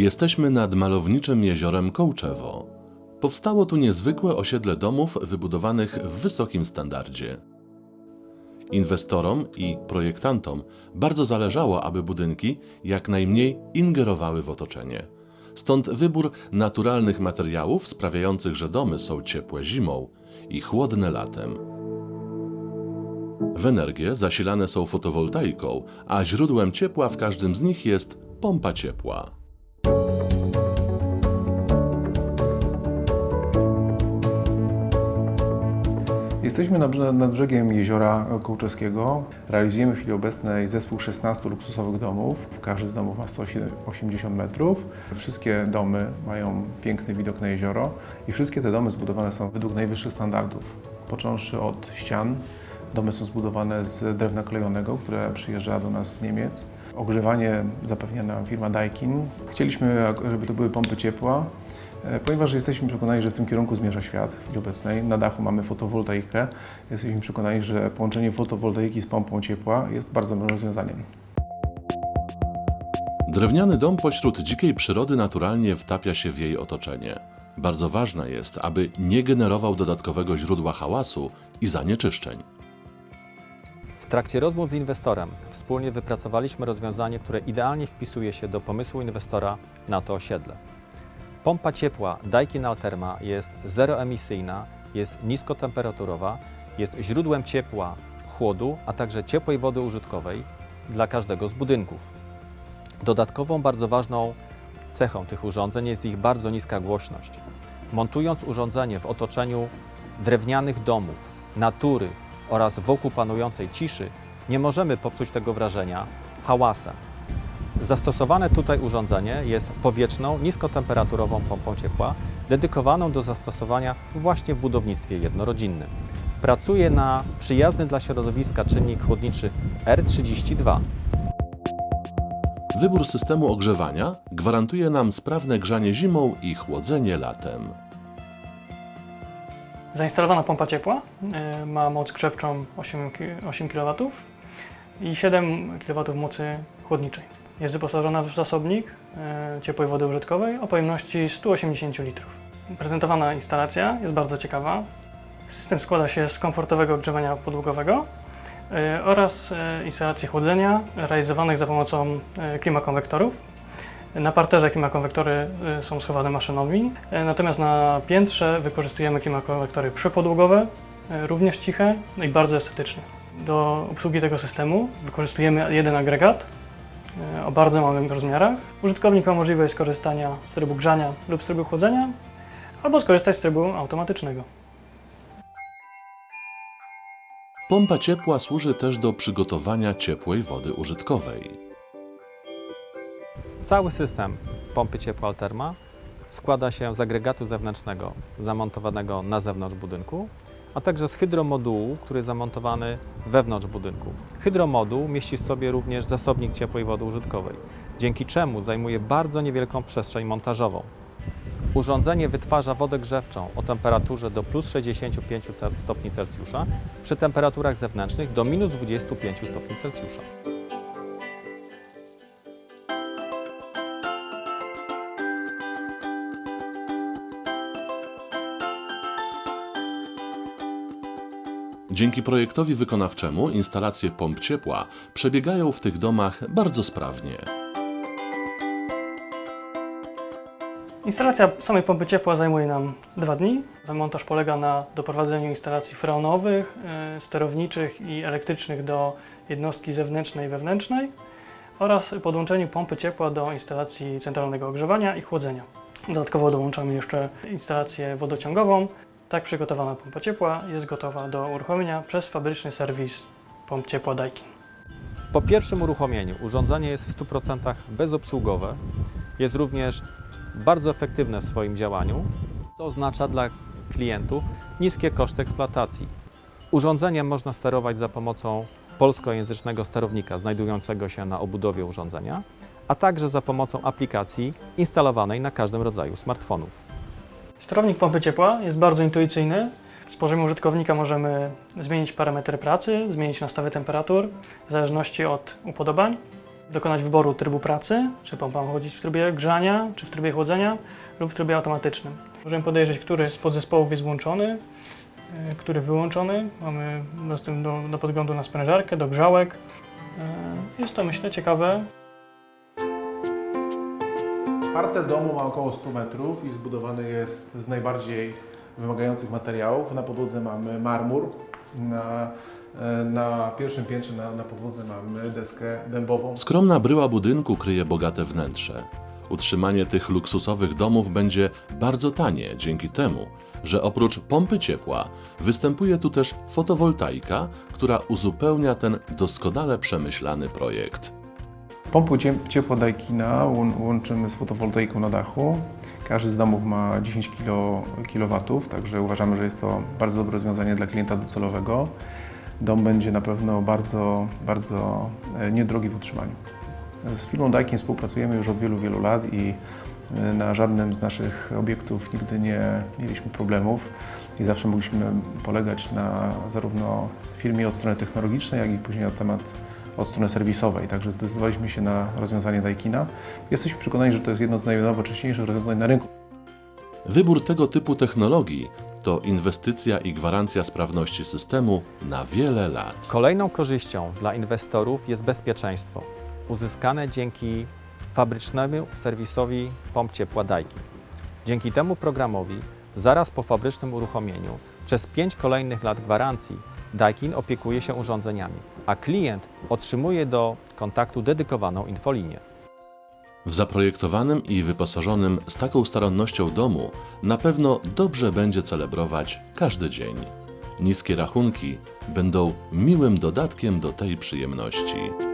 Jesteśmy nad malowniczym jeziorem Kołczewo. Powstało tu niezwykłe osiedle domów wybudowanych w wysokim standardzie. Inwestorom i projektantom bardzo zależało, aby budynki jak najmniej ingerowały w otoczenie. Stąd wybór naturalnych materiałów sprawiających, że domy są ciepłe zimą i chłodne latem. W energię zasilane są fotowoltaiką, a źródłem ciepła w każdym z nich jest pompa ciepła. Jesteśmy nad, brze- nad brzegiem jeziora Kołczeskiego. Realizujemy w chwili obecnej zespół 16 luksusowych domów. Każdy z domów ma 180 metrów. Wszystkie domy mają piękny widok na jezioro i wszystkie te domy zbudowane są według najwyższych standardów. Począwszy od ścian, domy są zbudowane z drewna klejonego, które przyjeżdża do nas z Niemiec. Ogrzewanie zapewnia nam firma Daikin. Chcieliśmy, żeby to były pompy ciepła, Ponieważ jesteśmy przekonani, że w tym kierunku zmierza świat w chwili obecnej, na dachu mamy fotowoltaikę, jesteśmy przekonani, że połączenie fotowoltaiki z pompą ciepła jest bardzo dobrym rozwiązaniem. Drewniany dom pośród dzikiej przyrody naturalnie wtapia się w jej otoczenie. Bardzo ważne jest, aby nie generował dodatkowego źródła hałasu i zanieczyszczeń. W trakcie rozmów z inwestorem wspólnie wypracowaliśmy rozwiązanie, które idealnie wpisuje się do pomysłu inwestora na to osiedle. Pompa ciepła Daikin Alterma jest zeroemisyjna, jest niskotemperaturowa, jest źródłem ciepła, chłodu, a także ciepłej wody użytkowej dla każdego z budynków. Dodatkową bardzo ważną cechą tych urządzeń jest ich bardzo niska głośność. Montując urządzenie w otoczeniu drewnianych domów, natury oraz wokół panującej ciszy, nie możemy popsuć tego wrażenia hałasem. Zastosowane tutaj urządzenie jest powietrzną, niskotemperaturową pompą ciepła, dedykowaną do zastosowania właśnie w budownictwie jednorodzinnym. Pracuje na przyjazny dla środowiska czynnik chłodniczy R32. Wybór systemu ogrzewania gwarantuje nam sprawne grzanie zimą i chłodzenie latem. Zainstalowana pompa ciepła y, ma moc grzewczą 8, ki- 8 kW i 7 kW mocy chłodniczej. Jest wyposażona w zasobnik y, ciepłej wody użytkowej o pojemności 180 litrów. Prezentowana instalacja jest bardzo ciekawa. System składa się z komfortowego ogrzewania podłogowego y, oraz y, instalacji chłodzenia realizowanych za pomocą klimakonwektorów. Na parterze klimakonwektory są schowane maszynowi, natomiast na piętrze wykorzystujemy klimakonwektory przypodłogowe, również ciche no i bardzo estetyczne. Do obsługi tego systemu wykorzystujemy jeden agregat o bardzo małych rozmiarach. Użytkownik ma możliwość skorzystania z trybu grzania lub z trybu chłodzenia, albo skorzystać z trybu automatycznego. Pompa ciepła służy też do przygotowania ciepłej wody użytkowej. Cały system pompy ciepła Alterma składa się z agregatu zewnętrznego zamontowanego na zewnątrz budynku, a także z hydromodułu, który jest zamontowany wewnątrz budynku. Hydromoduł mieści w sobie również zasobnik ciepłej wody użytkowej, dzięki czemu zajmuje bardzo niewielką przestrzeń montażową. Urządzenie wytwarza wodę grzewczą o temperaturze do plus 65 ce- stopni Celsjusza przy temperaturach zewnętrznych do minus 25 stopni Celsjusza. Dzięki projektowi wykonawczemu instalacje pomp ciepła przebiegają w tych domach bardzo sprawnie. Instalacja samej pompy ciepła zajmuje nam dwa dni. Montaż polega na doprowadzeniu instalacji freonowych, e, sterowniczych i elektrycznych do jednostki zewnętrznej i wewnętrznej oraz podłączeniu pompy ciepła do instalacji centralnego ogrzewania i chłodzenia. Dodatkowo dołączamy jeszcze instalację wodociągową. Tak przygotowana pompa ciepła jest gotowa do uruchomienia przez fabryczny serwis pomp ciepła Daikin. Po pierwszym uruchomieniu urządzenie jest w 100% bezobsługowe, jest również bardzo efektywne w swoim działaniu, co oznacza dla klientów niskie koszty eksploatacji. Urządzeniem można sterować za pomocą polskojęzycznego sterownika znajdującego się na obudowie urządzenia, a także za pomocą aplikacji instalowanej na każdym rodzaju smartfonów. Sterownik pompy ciepła jest bardzo intuicyjny. Z poziomu użytkownika możemy zmienić parametry pracy, zmienić nastawy temperatur w zależności od upodobań. dokonać wyboru trybu pracy, czy pompa ma chodzić w trybie grzania, czy w trybie chłodzenia lub w trybie automatycznym. Możemy podejrzeć, który z podzespołów jest włączony, e, który wyłączony. Mamy dostęp do, do podglądu na sprężarkę, do grzałek. E, Jest to myślę ciekawe. Parter domu ma około 100 metrów i zbudowany jest z najbardziej wymagających materiałów. Na podłodze mamy marmur, na, e, na pierwszym piętrze na, na podłodze mamy deskę dębową. Skromna bryła budynku kryje bogate wnętrze. Utrzymanie tych luksusowych domów będzie bardzo tanie dzięki temu, że oprócz pompy ciepła występuje tu też fotowoltaika, która uzupełnia ten doskonale przemyślany projekt. Pompę cie- ciepła Daikin'a łą- łączymy z fotowoltaiką na dachu. Każdy z domów ma 10 kilo, kW, także uważamy, że jest to bardzo dobre rozwiązanie dla klienta docelowego. Dom będzie na pewno bardzo, bardzo e, niedrogi w utrzymaniu. Z firmą Daikin współpracujemy już od wielu, wielu lat i e, na żadnym z naszych obiektów nigdy nie mieliśmy problemów i zawsze mogliśmy polegać na zarówno firmie od strony technologicznej, jak i później od temat od strony serwisowej, także zdecydowaliśmy się na rozwiązanie Daikina. Jesteśmy przekonani, że to jest jedno z najnowocześniejszych rozwiązań na rynku. Wybór tego typu technologii to inwestycja i gwarancja sprawności systemu na wiele lat. Kolejną korzyścią dla inwestorów jest bezpieczeństwo, uzyskane dzięki fabrycznemu serwisowi pomp ciepła Daikin. Dzięki temu programowi, zaraz po fabrycznym uruchomieniu, przez 5 kolejnych lat gwarancji Daikin opiekuje się urządzeniami, a klient otrzymuje do kontaktu dedykowaną infolinię. W zaprojektowanym i wyposażonym z taką starannością domu na pewno dobrze będzie celebrować każdy dzień. Niskie rachunki będą miłym dodatkiem do tej przyjemności.